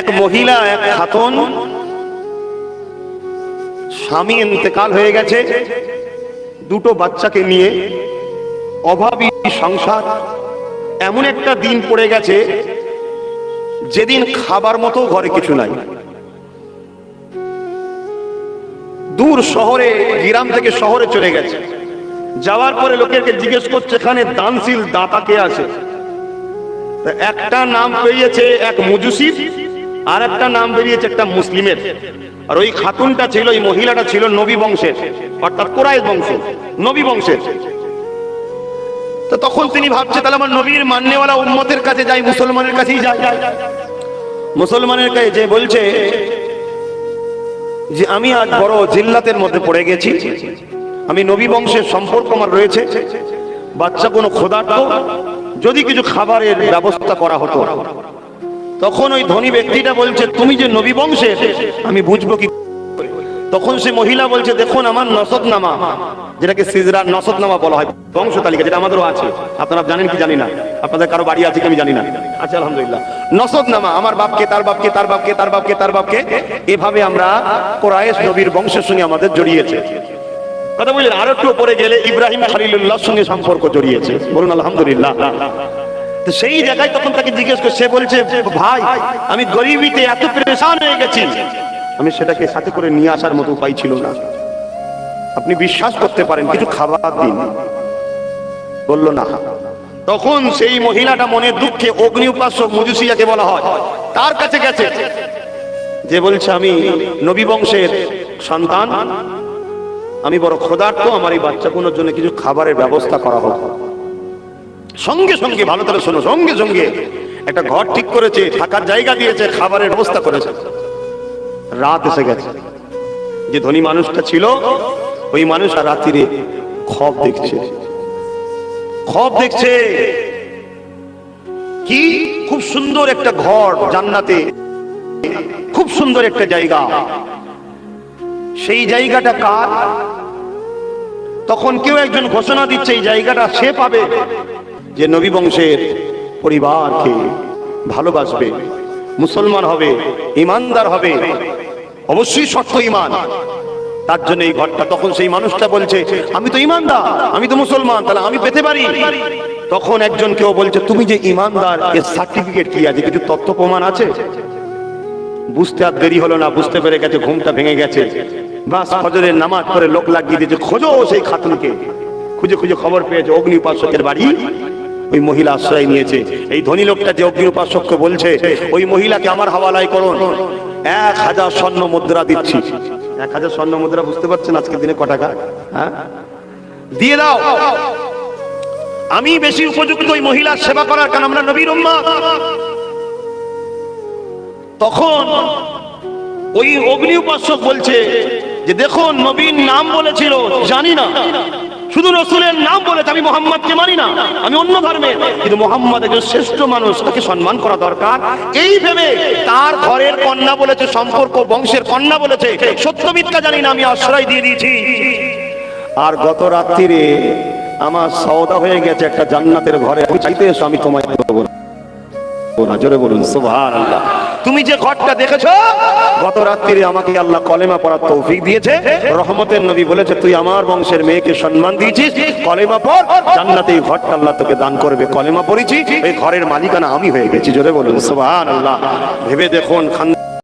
এক মহিলা, এক খাতন, স্বামী ইন্তেকাল হয়ে গেছে। দুটো বাচ্চাকে নিয়ে অভাবী সংসার, এমন একটা দিন পড়ে গেছে, যেদিন খাবার মতো ঘরে কিছু নাই। দূর শহরে, গ্রাম থেকে শহরে চলে গেছে। যাওয়ার পরে লোকেরকে জিজ্ঞেস করছে, এখানে দানশীল দাতা কে আছে? একটা নাম পেয়েছে এক মুজুসির, আর একটা নাম বেরিয়েছে একটা মুসলিমের। আর ওই খাতুনটা ছিল, ওই মহিলাটা ছিল নবী বংশের, অর্থাৎ কোরাইশ বংশ নবী বংশের। তো তখন তিনি ভাবছে, তাহলে আমার নবীর মান্যওয়ালা উম্মতের কাছে যাই, মুসলমানের কাছেই যাই। মুসলমানের কাছে যে বলছে যে, আমি আজ বড় জিল্লাতের মধ্যে পড়ে গেছি। আমি নবী বংশের সম্পর্ক আমার রয়েছে। বাচ্চা কোনো খোদার্থ যদি কিছু খাবারের ব্যবস্থা করা হতো, তখন ওই ধনী ব্যক্তিটা বলছে, তুমি যে নবী বংশের আমি বুঝব কি করে?" তখন সে মহিলা বলছে, দেখুন, আমার নসদনামা যেটাকে সিজরা নসদনামা বলা হয়, বংশ তালিকা, যেটা আমাদেরও আছে, আপনারা জানেন কি জানি না, আপনাদের কারও বাড়ি আছে কি আমি জানি না আচ্ছা আলহামদুলিল্লাহ নসদনামা আমার বাপকে, তার বাপকে তার বাপকে তার বাপকে তার বাপকে, এভাবে আমরা কোরআশ নবীর বংশের সঙ্গে আমাদের জড়িয়েছে কথা বললেন, আরও একটু উপরে গেলে ইব্রাহিম খালিলুল্লাহর সঙ্গে সম্পর্ক জড়িয়েছে। বলুন, আলহামদুলিল্লাহ। তো সেই জায়গায় তখন তাকে জিজ্ঞেস করে, সে বলছে, ভাই, আমি গরিবিতে এত পরেশান হয়ে গেছি। আমি সেটাকে সাথে করে নিয়ে আসার মতো উপায় ছিল না। আপনি বিশ্বাস করতে পারেন, কিছু খাবার দিন। বলল, না। তখন সেই মহিলাটা মনে দুঃখে অগ্নি উপাস্য মজুসিয়াকে বলা হয় তার কাছে গেছে? যে বলছে, আমি নবী বংশের সন্তান আমি বড় ক্ষুধার্ত, আমার এই বাচ্চাগুলোর জন্য কিছু খাবারের ব্যবস্থা করা হোক সঙ্গে সঙ্গে, ভালো করে শোনো, সঙ্গে সঙ্গে, একটা ঘর ঠিক করেছে, থাকার জায়গা দিয়েছে, খাবারের ব্যবস্থা করেছে। রাত এসে গেছে। যে ধনী মানুষটা ছিল, ওই মানুষ আর রাত্রিরে খব দেখছে। খব দেখছে। কি? খুব সুন্দর একটা ঘর জান্নাতে। খুব সুন্দর একটা জায়গা। সেই জায়গাটা কার? তখন কেউ একজন ঘোষণা দিচ্ছে এই জায়গাটা সে পাবে যে নবী বংশের পরিবারকে ভালোবাসবে, মুসলমান হবে, ইমানদার হবে, অবশ্যই সত্য ইমান। তার জন্য এই ঘরটা, তখন সেই মানুষটা বলছে, আমি তো ইমানদার, আমি তো মুসলমান, তাহলে আমি পেতে পারি। তখন একজন কেউ বলছে, তুমি যে ইমানদার, এর সার্টিফিকেট কি আছে? কিছু তথ্য প্রমাণ আছে? বুঝতে আর দেরি হলো না, বুঝতে পেরে গেছে, ঘুমটা ভেঙে গেছে। বাস ফজরের নামাজ পড়ে লোক লাগিয়ে দিয়েছে, খোঁজো সেই খাতুনকে। খুঁজে খুঁজে খবর পেয়েছে অগ্নি উপাসকের বাড়ি। ওই মহিলা আশ্রয় নিয়েছে। এই ধনী লোকটা যে অগ্নি উপাসককে বলছে, ওই মহিলাকে আমার হাওয়ালায় করুন। এক হাজার স্বর্ণ মুদ্রা দিচ্ছি। এক হাজার স্বর্ণ মুদ্রা বুঝতে পারছেন আজকের দিনে ক টাকা? হ্যাঁ? দিয়ে দাও। আমি বেশি উপযুক্ত ওই মহিলার সেবা করার কারণ আমরা নবীর উম্মা। তখন ওই অগ্নি উপাসক বলছে যে দেখুন নবীন নাম বলেছিল, জানি না। শুধু রসুলের নাম বলেছে, আমি মোহাম্মদকে মানি না, আমি অন্য ধর্মের কিন্তু মোহাম্মদ একজন শ্রেষ্ঠ মানুষ, তাকে সম্মান করা দরকার। এই ভেবে তার ঘরের কন্যা বলেছে, সম্পর্ক বংশের কন্যা বলেছে সত্য মিথ্যা জানি না, আমি আশ্রয় দিয়ে দিয়েছি। আর গত রাত্রিরে আমার সওদা হয়ে গেছে একটা জান্নাতের ঘরে। আমি চাইতে এসো, আমি তোমায় জোরে বলুন সুবহান আল্লাহ তুমি যে ঘরটা দেখেছ গত রাত্রিরে আমাকে আল্লাহ কলেমা পড়ার তৌফিক দিয়েছে। রহমতের নবী বলেছে, তুই আমার বংশের মেয়েকে সম্মান দিয়েছিস। কলেমা পড় জান্নাতে এই ঘরটা আল্লাহ তোকে দান করবে। কলেমা পড়েছি, এই ঘরের মালিকানা আমি হয়ে গেছি। জোরে বলুন, সুবহানাল্লাহ। ভেবে দেখুন, খান